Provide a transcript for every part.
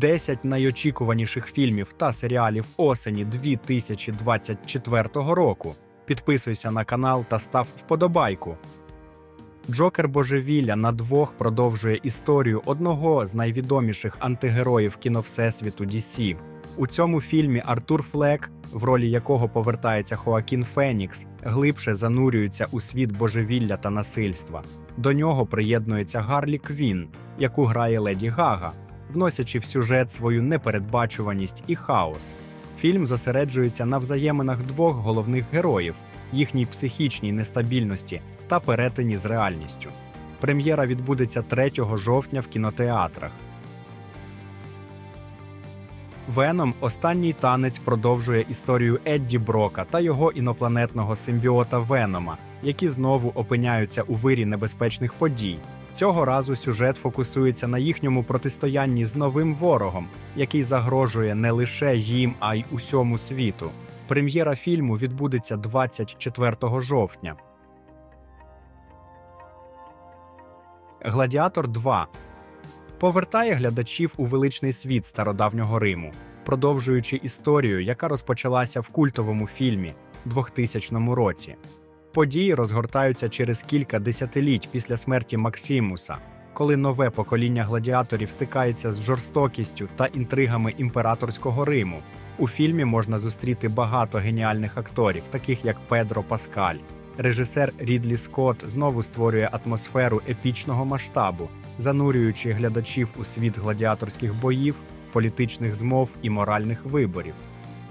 10 найочікуваніших фільмів та серіалів осені 2024 року. Підписуйся на канал та став вподобайку. Джокер Божевілля на двох продовжує історію одного з найвідоміших антигероїв кіно Всесвіту DC. У цьому фільмі Артур Флек, в ролі якого повертається Хоакін Фенікс, глибше занурюється у світ божевілля та насильства. До нього приєднується Гарлі Квін, яку грає Леді Гага, вносячи в сюжет свою непередбачуваність і хаос. Фільм зосереджується на взаєминах двох головних героїв, їхній психічній нестабільності та перетині з реальністю. Прем'єра відбудеться 3 жовтня в кінотеатрах. Веном останній танець продовжує історію Едді Брока та його інопланетного симбіота Венома, які знову опиняються у вирі небезпечних подій. Цього разу сюжет фокусується на їхньому протистоянні з новим ворогом, який загрожує не лише їм, а й усьому світу. Прем'єра фільму відбудеться 24 жовтня. Гладіатор 2 повертає глядачів у величний світ стародавнього Риму, продовжуючи історію, яка розпочалася в культовому фільмі 2000 році. Події розгортаються через кілька десятиліть після смерті Максимуса, коли нове покоління гладіаторів стикається з жорстокістю та інтригами імператорського Риму. У фільмі можна зустріти багато геніальних акторів, таких як Педро Паскаль. Режисер Рідлі Скотт знову створює атмосферу епічного масштабу, занурюючи глядачів у світ гладіаторських боїв, політичних змов і моральних виборів.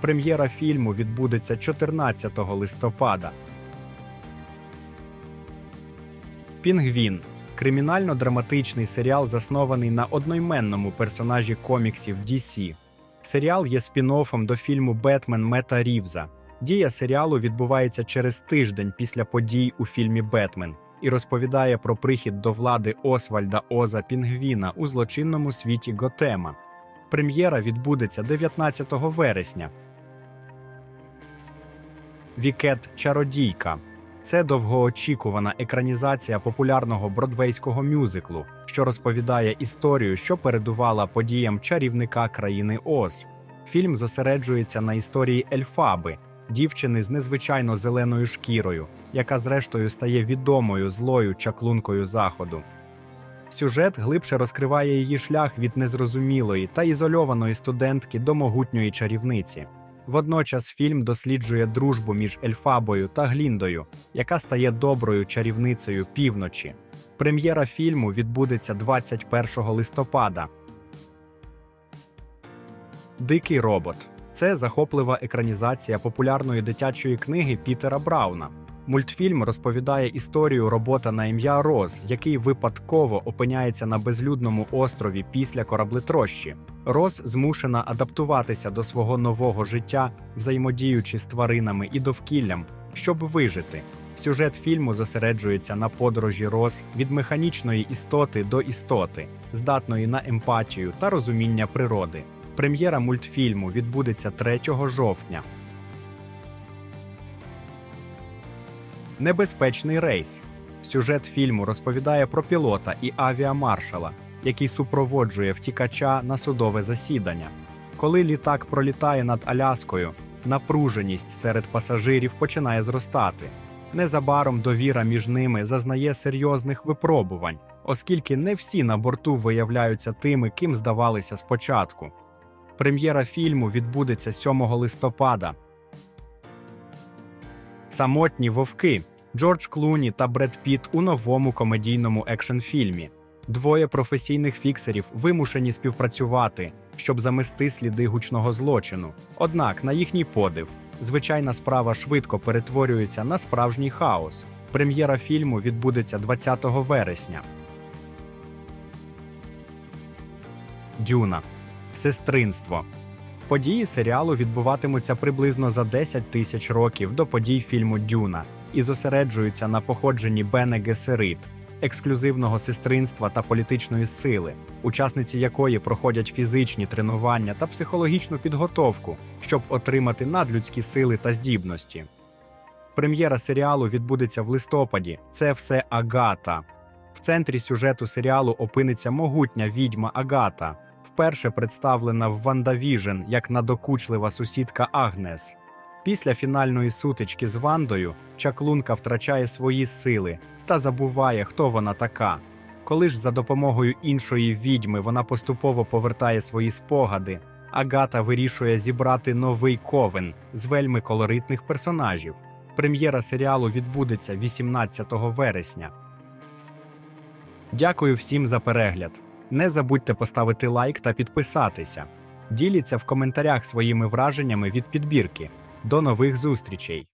Прем'єра фільму відбудеться 14 листопада. Пінгвін кримінально-драматичний серіал, заснований на одноіменному персонажі коміксів DC. Серіал є спін-оффом до фільму Бетмен Мета Рівза. Дія серіалу відбувається через тиждень після подій у фільмі Бетмен і розповідає про прихід до влади Освальда Оза Пінгвіна у злочинному світі Готема. Прем'єра відбудеться 19 вересня. Вікет Чародійка це довгоочікувана екранізація популярного бродвейського мюзиклу, що розповідає історію, що передувала подіям чарівника країни Оз. Фільм зосереджується на історії Ельфаби, дівчини з незвичайно зеленою шкірою, яка зрештою стає відомою злою чаклункою заходу. Сюжет глибше розкриває її шлях від незрозумілої та ізольованої студентки до могутньої чарівниці. Водночас фільм досліджує дружбу між Ельфабою та Гліндою, яка стає доброю чарівницею півночі. Прем'єра фільму відбудеться 21 листопада. Дикий робот це захоплива екранізація популярної дитячої книги Пітера Брауна. Мультфільм розповідає історію робота на ім'я Роз, який випадково опиняється на безлюдному острові після кораблетрощі. Роз змушена адаптуватися до свого нового життя, взаємодіючи з тваринами і довкіллям, щоб вижити. Сюжет фільму зосереджується на подорожі Роз від механічної істоти до істоти, здатної на емпатію та розуміння природи. Прем'єра мультфільму відбудеться 3 жовтня. Небезпечний рейс. Сюжет фільму розповідає про пілота і авіамаршала, який супроводжує втікача на судове засідання. Коли літак пролітає над Аляскою, напруженість серед пасажирів починає зростати. Незабаром довіра між ними зазнає серйозних випробувань, оскільки не всі на борту виявляються тими, ким здавалися спочатку. Прем'єра фільму відбудеться 7 листопада. Самотні вовки Джордж Клуні та Бред Піт у новому комедійному екшн-фільмі. Двоє професійних фіксерів вимушені співпрацювати, щоб замести сліди гучного злочину. Однак, на їхній подив, звичайна справа швидко перетворюється на справжній хаос. Прем'єра фільму відбудеться 20 вересня. Дюна Сестринство. Події серіалу відбуватимуться приблизно за 10 тисяч років до подій фільму Дюна і зосереджуються на походженні Бене Гесерит, ексклюзивного сестринства та політичної сили, учасниці якої проходять фізичні тренування та психологічну підготовку, щоб отримати надлюдські сили та здібності. Прем'єра серіалу відбудеться в листопаді. Це все Агата. В центрі сюжету серіалу опиниться могутня відьма Агата вперше представлена в WandaVision як надокучлива сусідка Агнес. Після фінальної сутички з Вандою чаклунка втрачає свої сили та забуває, хто вона така. Коли ж за допомогою іншої відьми вона поступово повертає свої спогади, Агата вирішує зібрати новий ковен з вельми колоритних персонажів. Прем'єра серіалу відбудеться 18 вересня. Дякую всім за перегляд. Не забудьте поставити лайк та підписатися. Діліться в коментарях своїми враженнями від підбірки. До нових зустрічей!